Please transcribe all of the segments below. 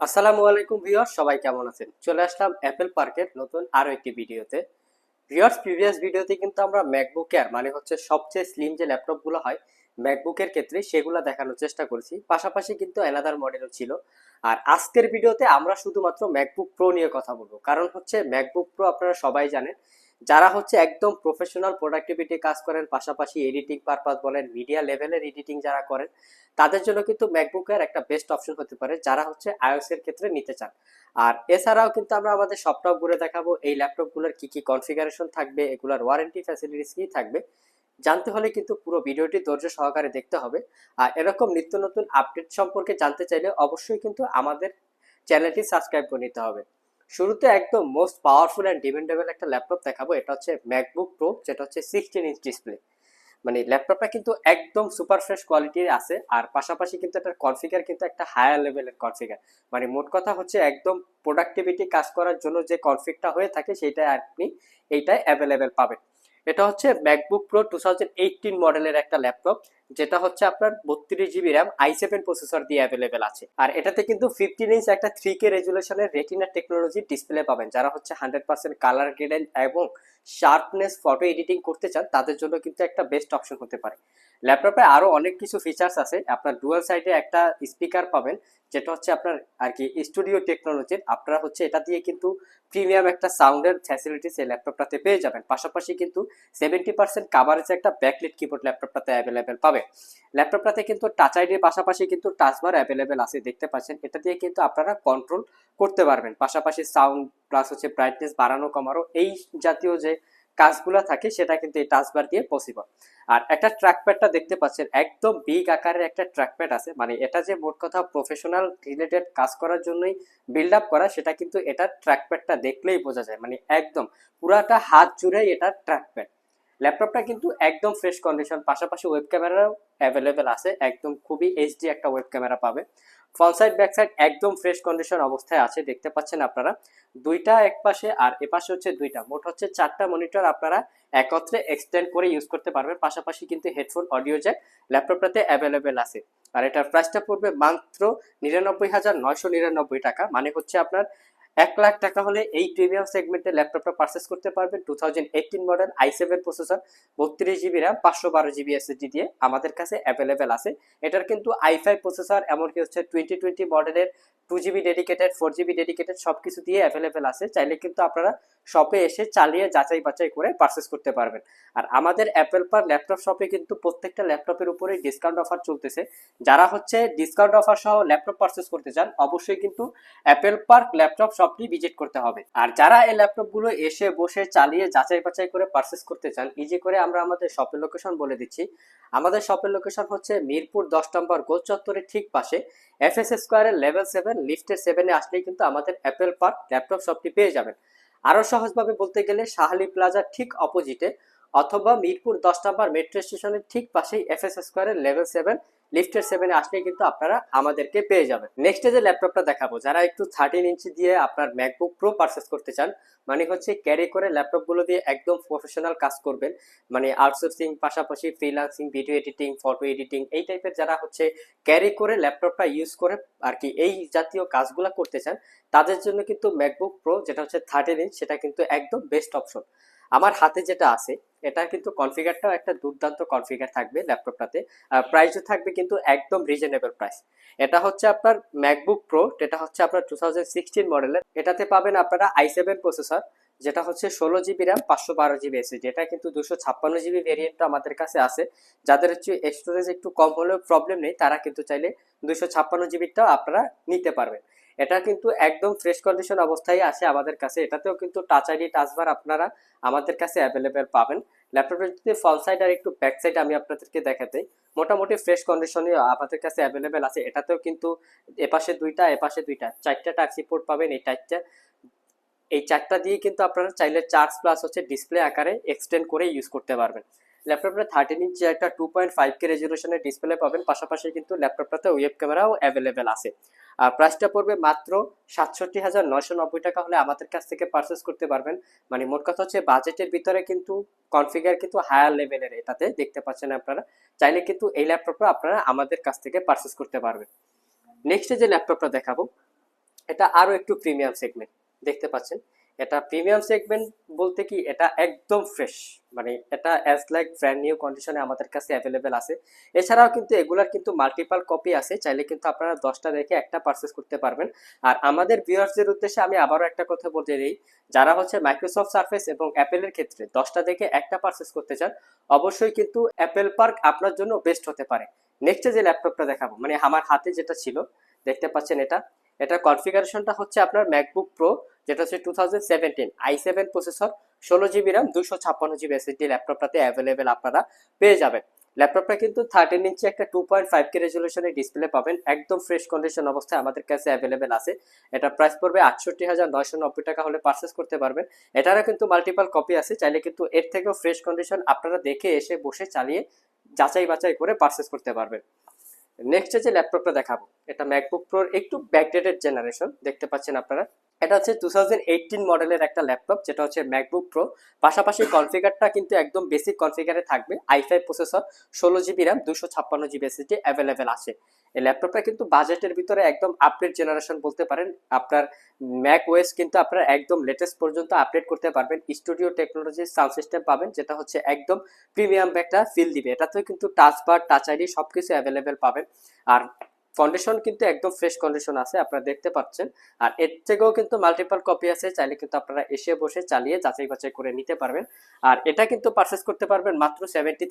আসসালামু আলাইকুম ভিউয়ার্স, সবাই কেমন আছেন? চলে আসলাম অ্যাপেল পার্কের নতুন আরও একটি ভিডিওতে। ভিউয়ার্স, প্রিভিয়াস ভিডিওতে কিন্তু আমরা ম্যাকবুক এয়ার মানে হচ্ছে সবচেয়ে স্লিম যে ল্যাপটপগুলো হয় ম্যাকবুকের ক্ষেত্রে সেগুলো দেখানোর চেষ্টা করেছি। পাশাপাশি কিন্তু অ্যানাদার মডেলও ছিল। আর আজকের ভিডিওতে আমরা শুধুমাত্র ম্যাকবুক প্রো নিয়ে কথা বলব। কারণ হচ্ছে ম্যাকবুক প্রো আপনারা সবাই জানেন যারা হচ্ছে একদম প্রফেশনাল প্রোডাক্টিভিটি কাজ করেন, পাশাপাশি এডিটিং পারপাস বলেন মিডিয়া লেভেলের এডিটিং যারা করেন, তাদের জন্য কিন্তু ম্যাকবুক এর একটা বেস্ট অপশন হতে পারে, যারা হচ্ছে আইওএস এর ক্ষেত্রে নিতে চান। আর এছাড়াও কিন্তু আমরা আমাদের সবটপ ঘুরে দেখাবো, এই ল্যাপটপগুলোর কি কি কনফিগারেশন থাকবে, এগুলোর ওয়ারেন্টি ফ্যাসিলিটিস কি থাকবে, জানতে হলে কিন্তু পুরো ভিডিওটি ধৈর্য সহকারে দেখতে হবে। আর এরকম নিত্য নতুন আপডেট সম্পর্কে জানতে চাইলে অবশ্যই কিন্তু আমাদের চ্যানেলটি সাবস্ক্রাইব করে নিতে হবে। শুরুতে একদম মোস্ট পাওয়ারফুল অ্যান্ড ডিমেন্ডেবল একটা ল্যাপটপ দেখাবো, এটা হচ্ছে ম্যাকবুক প্রো যেটা হচ্ছে সিক্সটিন ইঞ্চ ডিসপ্লে মানে ল্যাপটপটা কিন্তু একদম সুপার ফ্রেশ কোয়ালিটির আছে, আর পাশাপাশি কিন্তু এটার কনফিগার কিন্তু একটা হায়ার লেভেলের কনফিগার মানে মোট কথা হচ্ছে একদম প্রোডাক্টিভিটি কাজ করার জন্য যে কনফিগটা হয়ে থাকে, সেটা আপনি এইটাই অ্যাভেলেবেল পাবেন। এটা হচ্ছে MacBook Pro two thousand eighteen মডেলের একটা ল্যাপটপ যেটা হচ্ছে আপনার বত্রিশ GB RAM i seven processor দিয়ে অ্যাভেলেবেল আছে। আর এটাতে কিন্তু ফিফটিন ইঞ্চ একটা থ্রি কে রেজুলেশনের রেটিনা টেকনোলজি ডিসপ্লে পাবেন। যারা হচ্ছে হান্ড্রেড পার্সেন্ট কালার গ্রেডেন এবং শার্পনেস ফটো এডিটিং করতে চান, তাদের জন্য কিন্তু একটা বেস্ট অপশন হতে পারে। ল্যাপটপে আরও অনেক কিছু ফিচার্স আছে। আপনার ডুয়াল সাইডে একটা স্পিকার পাবেন, যেটা হচ্ছে আপনার আর কি স্টুডিও টেকনোলজির আপনারা হচ্ছে এটা দিয়ে কিন্তু প্রিমিয়াম একটা সাউন্ডের ফ্যাসিলিটিস এই ল্যাপটপটাতে পেয়ে যাবেন। পাশাপাশি কিন্তু সেভেন্টি পার্সেন্ট কাভারেজ একটা ব্যাকলিট কিবোর্ড ল্যাপটপটাতে অ্যাভেলেবেল পাবে ল্যাপটপটাতে কিন্তু টাচ আইডির পাশাপাশি কিন্তু টাচবার অ্যাভেলেবেল আছে, দেখতে পাচ্ছেন। এটা দিয়ে কিন্তু আপনারা কন্ট্রোল করতে পারবেন। পাশাপাশি সাউন্ড প্লাস হচ্ছে ব্রাইটনেস বাড়ানো, কমানো, এই জাতীয় যে কাজগুলো থাকে, সেটা কিন্তু এই টাচবার দিয়ে পসিবল আর একটা ট্র্যাকপ্যাডটা দেখতে পাচ্ছেন, একদম বিগ আকারের একটা ট্র্যাকপ্যাড আছে। মানে এটা যে মোট কথা প্রফেশনাল রিলেটেড কাজ করার জন্যই বিল্ড আপ করা, সেটা কিন্তু এটা ট্র্যাকপ্যাডটা দেখলেই বোঝা যায়। মানে একদম পুরাটা হাত জুড়ে এটা ট্র্যাকপ্যাড ল্যাপটপটা কিন্তু একদম ফ্রেশ কন্ডিশন পাশাপাশি ওয়েব ক্যামেরাও অ্যাভেলেবেল আছে, একদম খুবই এইচডি একটা ওয়েব ক্যামেরা পাবে। ফ্রন্ট সাইড ব্যাক সাইড একদম ফ্রেশ কন্ডিশন অবস্থায় আছে, দেখতে পাচ্ছেন আপনারা। দুইটা এক পাশে আর এ পাশে হচ্ছে দুইটা, মোট হচ্ছে চারটা মনিটর আপনারা একত্রে এক্সটেন্ড করে ইউজ করতে পারবেন, পাশাপাশি কিন্তু হেডফোন অডিও জ্যাক ল্যাপটপটাতে অ্যাভেলেবেল আছে। আর এটার প্রাইসটা পড়বে মাত্র নিরানব্বই হাজার নয়শো নিরানব্বই টাকা মানে হচ্ছে আপনার এক লাখ টাকা হলে এই প্রিমিয়াম সেগমেন্টের ল্যাপটপটা পারচেস করতে পারবেন। Two thousand eighteen model i seven processor বত্রিশ জিবি র্যাম পাঁচশো বারো জিবি এসএসডি দিয়ে আমাদের কাছে অ্যাভেলেবেল আছে। এটার কিন্তু আই ফাইভ প্রসেসর এমনকি হচ্ছে টোয়েন্টি টোয়েন্টি মডেলের two GB dedicated four GB dedicated সব কিছু দিয়ে অ্যাভেলেবেল আছে। চাইলে কিন্তু আপনারা শপে এসে চালিয়ে যাচাই বাছাই করে পারচেস করতে পারবেন। আর আমাদের অ্যাপেল পার ল্যাপটপ শপে কিন্তু প্রত্যেকটা ল্যাপটপের উপরে ডিসকাউন্ট অফার চলতেছে। যারা হচ্ছে ডিসকাউন্ট অফার সহ ল্যাপটপ পারচেস করতে চান, অবশ্যই কিন্তু অ্যাপেল পার্ক ল্যাপটপ শপটি ভিজিট করতে হবে। আর যারা এই ল্যাপটপগুলো এসে বসে চালিয়ে যাচাই বাছাই করে পারচেস করতে চান ইজি করে আমরা আমাদের শপের লোকেশন বলে দিচ্ছি। আমাদের শপের লোকেশন হচ্ছে মিরপুর দশ নম্বর গোল চত্বরের ঠিক পাশে। এফ এস স্কোয়ারের লেভেল সেভেন লিফটের সেভেনে আসলেই কিন্তু আমাদের অ্যাপেল পার্ক ল্যাপটপ শপটি পেয়ে যাবেন। আরও সহজভাবে বলতে গেলে শাহালি প্লাজার ঠিক অপোজিটে অথবা মিরপুর দশ নম্বর মেট্রো স্টেশনের ঠিক পাশেই এফ এস স্কোয়ারের লেভেল সেভেন লিফটের সেভেনে আসলে কিন্তু আপনারা আমাদেরকে পেয়ে যাবেন। নেক্সটে যে ল্যাপটপটা দেখাবো, যারা একটু থার্টিন ইঞ্চি দিয়ে আপনার ম্যাকবুক প্রো পারচেস করতে চান মানে হচ্ছে ক্যারি করে ল্যাপটপগুলো দিয়ে একদম প্রফেশনাল কাজ করবেন মানে আউটসোর্সিং পাশাপাশি freelancing video editing photo editing এই টাইপের যারা হচ্ছে ক্যারি করে ল্যাপটপটা ইউজ করে আর কি এই জাতীয় কাজগুলো করতে চান, তাদের জন্য কিন্তু ম্যাকবুক প্রো যেটা হচ্ছে থার্টিন ইঞ্চ সেটা কিন্তু একদম বেস্ট অপশন আমার হাতে যেটা আছে, এটা কিন্তু কনফিগারটাও একটা দুর্দান্ত কনফিগার থাকবে ল্যাপটপটাতে। প্রাইসও থাকবে কিন্তু একদম রিজনেবল প্রাইস এটা হচ্ছে আপনার ম্যাকবুক প্রো যেটা হচ্ছে আপনার টু থাউজেন্ড সিক্সটিন মডেলের এটাতে পাবেন আপনারা আই সেভেন প্রসেসর যেটা হচ্ছে ষোলো জিবি র্যাম পাঁচশো বারো জিবি এসএসডি এটা কিন্তু দুশো ছাপ্পান্ন জিবি ভেরিয়েন্টটা আমাদের কাছে আছে। যাদের হচ্ছে স্টোরেজ একটু কম হলেও প্রবলেম নেই, তারা কিন্তু চাইলে দুশো ছাপ্পান্ন জিবিটাও আপনারা নিতে পারবেন। এটা কিন্তু একদম ফ্রেশ কন্ডিশন অবস্থায় আসে আমাদের কাছে। এটাতেও কিন্তু টাচ আইডি টাচবার আপনারা আমাদের কাছে অ্যাভেলেবেল পাবেন। ল্যাপটপের যদি ফল সাইড আর একটু ব্যাক সাইড আমি আপনাদেরকে দেখাতে মোটামুটি ফ্রেশ কন্ডিশনে আমাদের কাছে অ্যাভেলেবেল আছে। এটাতেও কিন্তু এপাশে দুইটা এপাশে দুইটা, চারটা টাচ পোর্ট পাবেন এই চারটা। এই চারটা দিয়ে কিন্তু আপনারা চাইলে চার্জ প্লাস হচ্ছে ডিসপ্লে আকারে এক্সটেন্ড করে ইউজ করতে পারবেন। ল্যাপটপটা থার্টিন ইঞ্চি একটা টু পয়েন্ট ফাইভ কে রেজুলেশনের ডিসপ্লে পাবেন। পাশাপাশি কিন্তু ল্যাপটপটাতে ওয়েব ক্যামেরাও অ্যাভেলেবেল আছে। আর প্রাইসটা পড়বে মাত্র সাতষট্টি হাজার নয়শো নব্বই টাকা হলে আমাদের কাছ থেকে পারচেস করতে পারবেন। মানে মোট কথা হচ্ছে বাজেটের ভিতরে কিন্তু কনফিগার কিন্তু হায়ার লেভেলের এটাতে দেখতে পাচ্ছেন আপনারা। চাইলে কিন্তু এই ল্যাপটপটা আপনারা আমাদের কাছ থেকে পারচেস করতে পারবেন। নেক্সটে যে ল্যাপটপটা দেখাবো, এটা আরও একটু প্রিমিয়াম সেগমেন্ট দেখতে পাচ্ছেন? এটা প্রিমিয়াম সেগমেন্ট বলতে কি, এটা একদম ফ্রেশ মানে এটা অ্যাজ লাইক ব্র্যান্ড নিউ কন্ডিশনে আমাদের কাছে অ্যাভেলেবেল আছে। এছাড়াও কিন্তু এগুলার কিন্তু মাল্টিপাল কপি আছে, চাইলে কিন্তু আপনারা দশটা দেখে একটা পারচেস করতে পারবেন। আর আমাদের ভিউয়ার্সদের উদ্দেশ্যে আমি আবারও একটা কথা বলতে দিই যারা হচ্ছে মাইক্রোসফট সার্ফেস এবং অ্যাপেলের ক্ষেত্রে দশটা দেখে একটা পারচেস করতে চান, অবশ্যই কিন্তু অ্যাপেল পার্ক আপনার জন্য বেস্ট হতে পারে। নেক্সটে যে ল্যাপটপটা দেখাবো মানে আমার হাতে যেটা ছিল, দেখতে পাচ্ছেন এটা? এটা কনফিগারেশনটা হচ্ছে আপনার ম্যাকবুক প্রো যেটা হচ্ছে two thousand seventeen i seven processor ষোলো জিবি র্যাম দুশো ছাপ্পান্ন জিবি এসএসডি ল্যাপটপটাতে অ্যাভেলেবেল আপনারা পেয়ে যাবেন। ল্যাপটপটা কিন্তু থার্টিন ইঞ্চি একটা টু পয়েন্ট ফাইভ কে রেজলিউশনের ডিসপ্লে পাবেন, একদম ফ্রেশ কন্ডিশন অবস্থায় আমাদের কাছে অ্যাভেলেবেল আছে। এটা প্রাইস পড়বে আটষট্টি হাজার নয়শো নব্বই টাকা হলে পারচেস করতে পারবেন। এটারও কিন্তু মাল্টিপাল কপি আছে, চাইলে কিন্তু এর থেকেও ফ্রেশ কন্ডিশন আপনারা দেখে এসে বসে চালিয়ে যাচাই বাছাই করে পারচেস করতে পারবেন। নেক্সট যে ল্যাপটপটা দেখাবো এটা ম্যাকবুক প্রোর একটু ব্যাকডেটেড জেনারেশন দেখতে পাচ্ছেন আপনারা? এটা হচ্ছে টু মডেলের একটা ল্যাপটপ যেটা হচ্ছে ম্যাকবুক প্রো পাশাপাশি কনফিগারটা কিন্তু একদম বেসিক কনফিগারে থাকবে। আই ফাইভ প্রসেসর ষোলো জিবি র্যাম দুশো ছাপ্পান্ন জিবি এসএসডি অ্যাভেলেবেল আছে। এই ল্যাপটপটা কিন্তু বাজেটের ভিতরে একদম আপডেট জেনারেশন বলতে পারেন। আপনার ম্যাক ওয়েস কিন্তু আপনারা একদম লেটেস্ট পর্যন্ত আপডেট করতে পারবেন। স্টুডিও টেকনোলজি সাউন্ড সিস্টেম পাবেন, যেটা হচ্ছে একদম প্রিমিয়াম একটা ফিল দিবে। এটাতেও কিন্তু টাচ বার টাচ আইডি সব কিছু অ্যাভেলেবেল পাবেন। আর কন্ডিশন কিন্তু একদম ফ্রেশ কন্ডিশন আছে, আপনারা দেখতে পাচ্ছেন। আর এর থেকেও কিন্তু মাল্টিপল কপি আছে, চাইলে কিন্তু আপনারা এসে বসে চালিয়ে যাচাই বাছাই করে নিতে পারবেন। আর এটা কিন্তু পারচেস করতে পারবেন মাত্র সেভেন্টি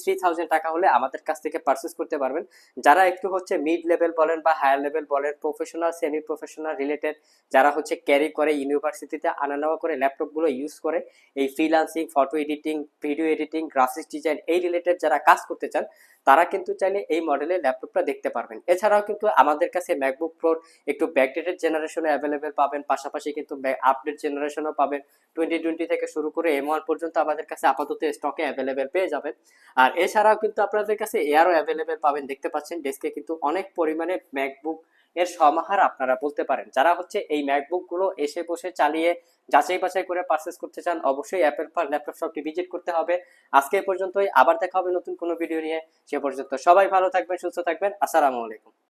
টাকা হলে আমাদের কাছ থেকে পারচেস করতে পারবেন। যারা একটু হচ্ছে মিড লেভেল বলেন বা হায়ার লেভেল বলেন প্রফেশনাল সেমি প্রফেশনাল রিলেটেড যারা হচ্ছে ক্যারি করে ইউনিভার্সিটিতে আনা নেওয়া করে ল্যাপটপগুলো ইউজ করে, এই freelancing photo editing video editing graphics design এই রিলেটেড যারা কাজ করতে চান, তারা কিন্তু চাইলে এই মডেলের ল্যাপটপটা দেখতে পারবেন। এছাড়াও কিন্তু আমাদের কাছে ম্যাকবুক প্রোর একটু ব্যাকডেটেড জেনারেশনে অ্যাভেলেবেল পাবেন, পাশাপাশি কিন্তু আপডেট জেনারেশনও পাবেন। টোয়েন্টি টোয়েন্টি থেকে শুরু করে এম ওয়ান পর্যন্ত আমাদের কাছে আপাতত স্টকে অ্যাভেলেবেল পেয়ে যাবেন। আর এছাড়াও কিন্তু আপনাদের কাছে এয়ারও অ্যাভেলেবেল পাবেন, দেখতে পাচ্ছেন ডেস্কে কিন্তু অনেক পরিমাণে ম্যাকবুক এর সমাহার আপনারা বলতে পারেন। যারা হচ্ছে এই ম্যাকবুকগুলো এসে বসে চালিয়ে যাচাই বাছাই করে পারচেস করতে চান, অবশ্যই অ্যাপেল ল্যাপটপ শপটি ভিজিট করতে হবে। আজকে পর্যন্তই, আবার দেখা হবে নতুন কোনো ভিডিও নিয়ে। সে পর্যন্ত সবাই ভালো থাকবেন, সুস্থ থাকবেন। আসসালামু আলাইকুম।